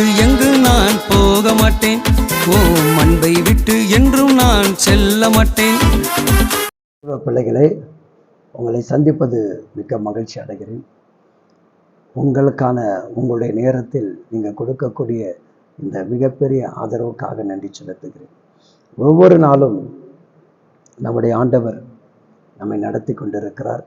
விட்டு எங்கு நான் போக மாட்டேன்? ஓ அன்பை விட்டு என்றும் நான் செல்ல மாட்டேன். பிள்ளைகளை உங்களை சந்திப்பது மிக்க மகிழ்ச்சி அடைகிறேன். உங்களுக்கான உங்களுடைய நேரத்தில் நீங்கள் கொடுக்கக்கூடிய இந்த மிகப்பெரிய ஆதரவுக்காக நன்றி செலுத்துகிறேன். ஒவ்வொரு நாளும் நம்முடைய ஆண்டவர் நம்மை நடத்தி கொண்டிருக்கிறார்.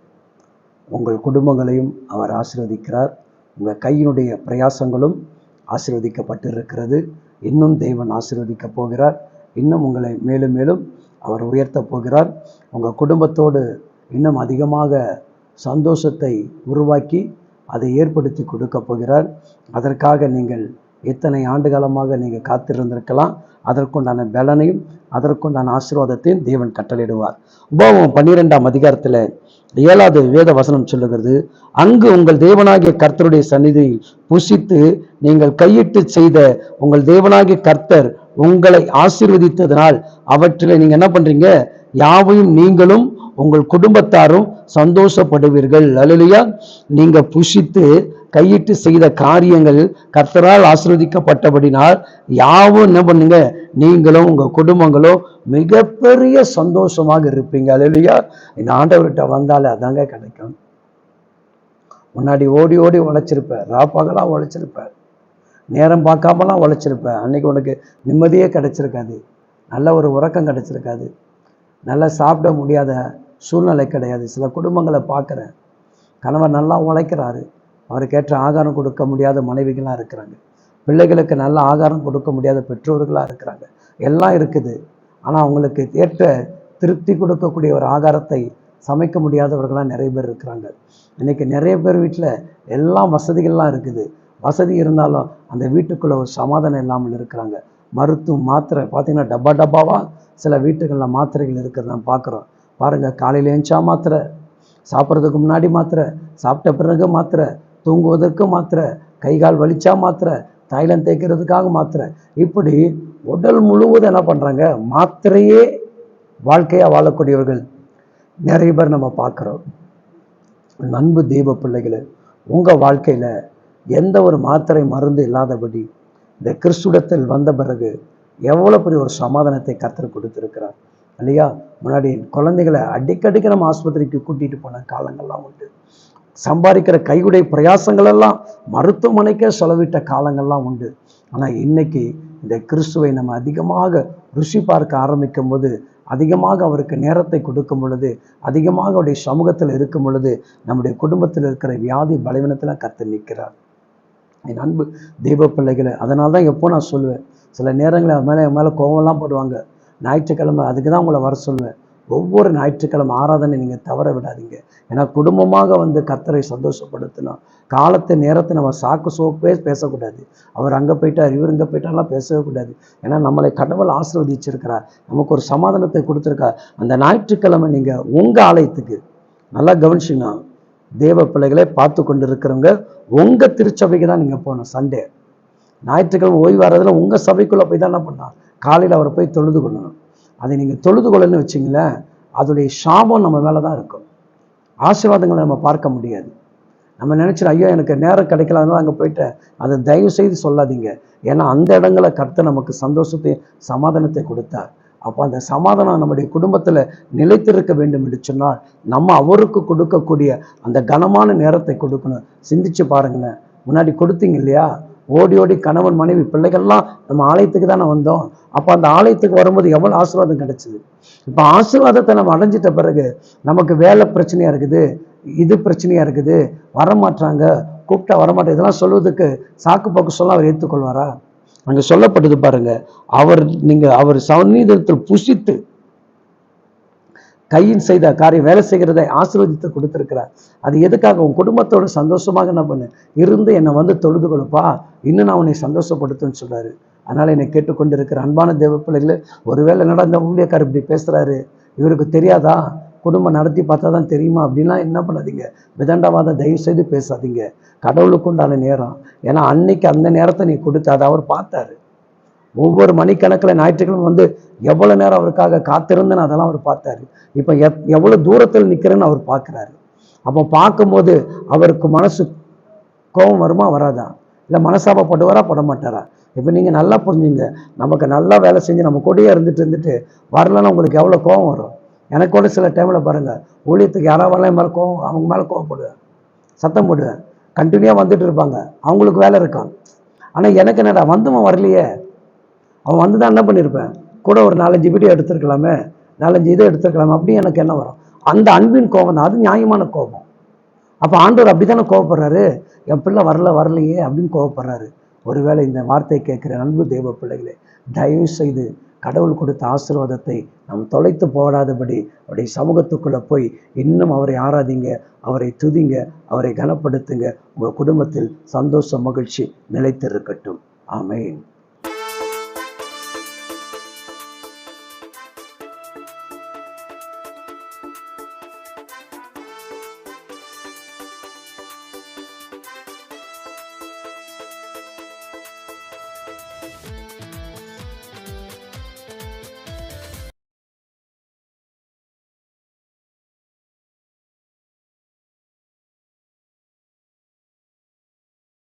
உங்கள் குடும்பங்களையும் அவர் ஆசீர்வதிக்கிறார். உங்கள் கையினுடைய பிரயாசங்களும் ஆசீர்வதிக்கப்பட்டிருக்கிறது. இன்னும் தேவன் ஆசீர்வதிக்கப் போகிறார். இன்னும் உங்களை மேலும் மேலும் அவர் உயர்த்தப் போகிறார். உங்கள் குடும்பத்தோடு இன்னும் அதிகமாக சந்தோஷத்தை உருவாக்கி அதை ஏற்படுத்தி கொடுக்க போகிறார். அதற்காக நீங்கள் எத்தனை ஆண்டு காலமாக நீங்கள் காத்திருந்திருக்கலாம். அதற்குண்டான பலனையும் அதற்குண்டான ஆசீர்வாதத்தையும் தேவன் கட்டளையிடுவார். உபாவம் பன்னிரெண்டாம் அதிகாரத்தில் ஏழாவது வேத வசனம் சொல்லுகிறது அங்கு உங்கள் தேவனாகிய கர்த்தருடைய சந்நிதியில் புசித்து நீங்கள் கையிட்டு செய்த உங்கள் தேவனாகிய கர்த்தர் உங்களை ஆசீர்வதித்ததனால் அவற்றில் நீங்க என்ன பண்றீங்க? யாவையும் நீங்களும் உங்கள் குடும்பத்தாரும் சந்தோஷப்படுவீர்கள். அலுலியா நீங்க புஷித்து கையிட்டு செய்த காரியங்கள் கர்த்தரால் ஆசீர்வதிக்கப்பட்டபடினால் யாவும் என்ன பண்ணுங்க நீங்களும் உங்க குடும்பங்களும் மிகப்பெரிய சந்தோஷமாக இருப்பீங்க. அல்லையா இந்த ஆண்டவர்கிட்ட வந்தாலே அதாங்க கிடைக்கும். முன்னாடி ஓடி ஓடி உழைச்சிருப்ப ராப்பாகலாம் உழைச்சிருப்ப நேரம் பார்க்காமலாம் உழைச்சிருப்ப அன்னைக்கு உனக்கு நிம்மதியே கிடைச்சிருக்காது. நல்ல ஒரு உறக்கம் கிடைச்சிருக்காது. நல்லா சாப்பிட முடியாத சூழ்நிலை கிடையாது. சில குடும்பங்களை பார்க்குறேன். கணவர் நல்லா உழைக்கிறாரு. அவருக்கு ஏற்ற ஆகாரம் கொடுக்க முடியாத மனைவிகளாக இருக்கிறாங்க. பிள்ளைகளுக்கு நல்ல ஆகாரம் கொடுக்க முடியாத பெற்றோர்களாக இருக்கிறாங்க. எல்லாம் இருக்குது. ஆனால் அவங்களுக்கு ஏற்ற திருப்தி கொடுக்கக்கூடிய ஒரு ஆகாரத்தை சமைக்க முடியாதவர்களாக நிறைய பேர் இருக்கிறாங்க. இன்னைக்கு நிறைய பேர் வீட்டில் எல்லா வசதிகள்லாம் இருக்குது. வசதி இருந்தாலும் அந்த வீட்டுக்குள்ளே ஒரு சமாதானம் இல்லாமல் இருக்கிறாங்க. மருத்துவம் மாத்திரை பார்த்தீங்கன்னா டப்பா டப்பாவாக சில வீட்டுகளில் மாத்திரைகள் இருக்கிறத நான் பார்க்குறோம். பாருங்கள் காலையில் எழுந்தா மாத்திரை சாப்பிட்றதுக்கு முன்னாடி மாத்திரை சாப்பிட்ட பிறகு மாத்திரை தூங்குவதற்கு மாத்திரை கை கால் வலிச்சா மாத்திரை தைலம் தேய்க்கிறதுக்காக மாத்திரை. இப்படி உடல் முழுவதும் என்ன பண்ணுறாங்க மாத்திரையே வாழ்க்கையாக வாழக்கூடியவர்கள். நிறைய பேர் நம்ம பார்க்குறோம். அன்பு தீப பிள்ளைகளை உங்கள் வாழ்க்கையில் எந்த ஒரு மாத்திரை மருந்து இல்லாதபடி இந்த கிறிஸ்துடத்தில் வந்த பிறகு எவ்வளோ பெரிய ஒரு சமாதானத்தை கத்தர் கொடுத்துருக்கிறார். இல்லையா? முன்னாடி குழந்தைகளை அடிக்கடிக்கு நம்ம ஆஸ்பத்திரிக்கு கூட்டிகிட்டு போன காலங்கள்லாம் உண்டு. சம்பாதிக்கிற கையுடைய பிரயாசங்கள் எல்லாம் மருத்துவமனைக்கே செலவிட்ட காலங்கள்லாம் உண்டு. ஆனால் இன்னைக்கு இந்த கிறிஸ்துவை நம்ம அதிகமாக ருசி பார்க்க ஆரம்பிக்கும் போது அதிகமாக அவருக்கு நேரத்தை கொடுக்கும் பொழுது அதிகமாக அவருடைய சமூகத்தில் இருக்கும் பொழுது நம்முடைய குடும்பத்தில் இருக்கிற வியாதி பலவீனத்தில் கற்று நிற்கிறார். என் அன்பு தெய்வ பிள்ளைகளை அதனால தான் எப்போ நான் சொல்லுவேன். சில நேரங்களில் அவன் மேலே என் மேலே கோவம்லாம் போடுவாங்க. ஞாயிற்றுக்கிழமை அதுக்கு தான் உங்களை வர சொல்லுவேன். ஒவ்வொரு ஞாயிற்றுக்கிழமை ஆராதனை நீங்கள் தவற விடாதீங்க. ஏன்னா குடும்பமாக வந்து கத்தரை சந்தோஷப்படுத்தணும் காலத்தை நேரத்தை நம்ம சாக்கு சோப்பே பேசக்கூடாது. அவர் அங்கே போயிட்டார் இவர் இங்கே போயிட்டார்லாம் பேசவே கூடாது. ஏன்னா நம்மளை கடவுள் ஆசிர்வதிச்சிருக்கிறார். நமக்கு ஒரு சமாதானத்தை கொடுத்துருக்கார். அந்த ஞாயிற்றுக்கிழமை நீங்கள் உங்கள் ஆலயத்துக்கு நல்லா கவனிச்சுங்க தேவ பிள்ளைகளை பார்த்து கொண்டு இருக்கிறவங்க உங்கள் திருச்சபைக்கு தான் நீங்கள் போகணும். சண்டே. ஞாயிற்றுக்கிழமை ஓய்வு வரதில் உங்கள் சபைக்குள்ளே போய் தான் என்ன பண்ணலாம் காலையில் அவரை போய் தொழுது கொள்ளணும். அதை நீங்கள் தொழுது கொள்ளன்னு வச்சிங்களேன் அதோடைய சாபம் நம்ம மேலே தான் இருக்கும். ஆசீர்வாதங்களை நம்ம பார்க்க முடியாது. நம்ம நினச்சிடும் ஐயோ எனக்கு நேரம் கிடைக்கல அங்கே போயிட்டேன். அதை தயவு செய்து சொல்லாதீங்க. ஏன்னா அந்த இடங்களை கருத்து நமக்கு சந்தோஷத்தை சமாதானத்தை கொடுத்தார். அப்போ அந்த சமாதானம் நம்முடைய குடும்பத்தில் நிலைத்திருக்க வேண்டும் என்று சொன்னால் நம்ம அவருக்கு கொடுக்கக்கூடிய அந்த கனமான நேரத்தை கொடுக்கணும். சிந்திச்சு பாருங்களேன். முன்னாடி கொடுத்தீங்க இல்லையா? ஓடி ஓடி கணவன் மனைவி பிள்ளைகள்லாம் நம்ம ஆலயத்துக்கு தானே வந்தோம். அப்போ அந்த ஆலயத்துக்கு வரும்போது எவ்வளோ ஆசீர்வாதம் கிடைச்சிது? இப்போ ஆசீர்வாதத்தை நம்ம அடைஞ்சிட்ட பிறகு நமக்கு வேலை பிரச்சனையாக இருக்குது இது பிரச்சனையாக இருக்குது வரமாட்டாங்க கூப்பிட்டா வரமாட்டேன் இதெல்லாம் சொல்வதுக்கு சாக்கு போக்கு சொல்ல அவர் ஏற்றுக்கொள்வாரா அங்கே சொல்லப்பட்டது பாருங்க அவர் நீங்கள் அவர் சந்நீதத்தில் புசித்து கையின் செய்த காரியம் வேலை செய்கிறதை ஆசீர்வதித்து கொடுத்துருக்கிறார். அது எதுக்காக? உன் குடும்பத்தோட சந்தோஷமாக என்ன பண்ணு. இருந்து என்னை வந்து தொழுது கொடுப்பா இன்னும் நான் உன்னை சந்தோஷப்படுத்துன்னு சொல்கிறாரு அதனால் என்னை கேட்டுக்கொண்டிருக்கிற அன்பான தேவ பிள்ளைகளே ஒருவேளை நடந்த ஊழியக்கார் இப்படி பேசுகிறாரு இவருக்கு தெரியாதா? குடும்பம் நடத்தி பார்த்தா தான் தெரியுமா? அப்படின்லாம் என்ன பண்ணாதீங்க. விதண்டவாத தயவு செய்து பேசாதீங்க. கடவுளுக்கு உண்டான நேரம். ஏன்னா அன்னைக்கு அந்த நேரத்தை நீ கொடுத்து அதை அவர் பார்த்தாரு. ஒவ்வொரு மணிக்கணக்கில் ஞாயிற்றுக்கிழமை வந்து எவ்வளோ நேரம் அவருக்காக காத்திருந்தேன்னு அதெல்லாம் அவர் பார்த்தாரு. இப்போ எப் எவ்வளோ தூரத்தில் நிற்கிறேன்னு அவர் பார்க்குறாரு. அப்போ பார்க்கும்போது அவருக்கு மனசு கோபம் வருமா வராதா? இல்லை மனசாபப்படுவாரா பட மாட்டாரா இப்போ நீங்கள் நல்லா புரிஞ்சுங்க. நமக்கு நல்லா வேலை செஞ்சு நம்ம கூடயே இருந்துட்டு இருந்துட்டு வரலன்னா உங்களுக்கு எவ்வளோ கோபம் வரும்? எனக்கு கூட சில டைமில் பாருங்கள் ஊழியத்துக்கு யாராவது வரல என் மேலே கோவம் அவங்க மேலே கோவப்படுவேன் சத்தம் போடுவேன். கண்டினியூவாக வந்துட்டு இருப்பாங்க. அவங்களுக்கு வேலை இருக்கும் ஆனால் எனக்கு என்னடா வந்துமா வரலையே? அவன் வந்து தான் என்ன பண்ணியிருப்பேன்? கூட ஒரு நாலஞ்சு வீடியோ எடுத்திருக்கலாமே நாலஞ்சு இது எடுத்திருக்கலாமே அப்படின்னு எனக்கு என்ன வரும்? அந்த அன்பின் கோபம் தான். அது நியாயமான கோபம். அப்போ ஆண்டவர் அப்படி தானே கோவப்படுறாரு என் பிள்ளை வரல வரலையே அப்படின்னு கோவப்படுறாரு ஒருவேளை இந்த வார்த்தை கேட்குற அன்பு தெய்வ பிள்ளைகளே தயவு செய்து கடவுள் கொடுத்த ஆசீர்வாதத்தை நாம் தொலைத்து போடாதபடி அவருடைய சமூகத்துக்குள்ளே போய் இன்னும் அவரை ஆராதிங்க அவரை துதிங்க அவரை கனப்படுத்துங்க. உங்கள் குடும்பத்தில் சந்தோஷ மகிழ்ச்சி நிலைத்திருக்கட்டும். ஆமேன்.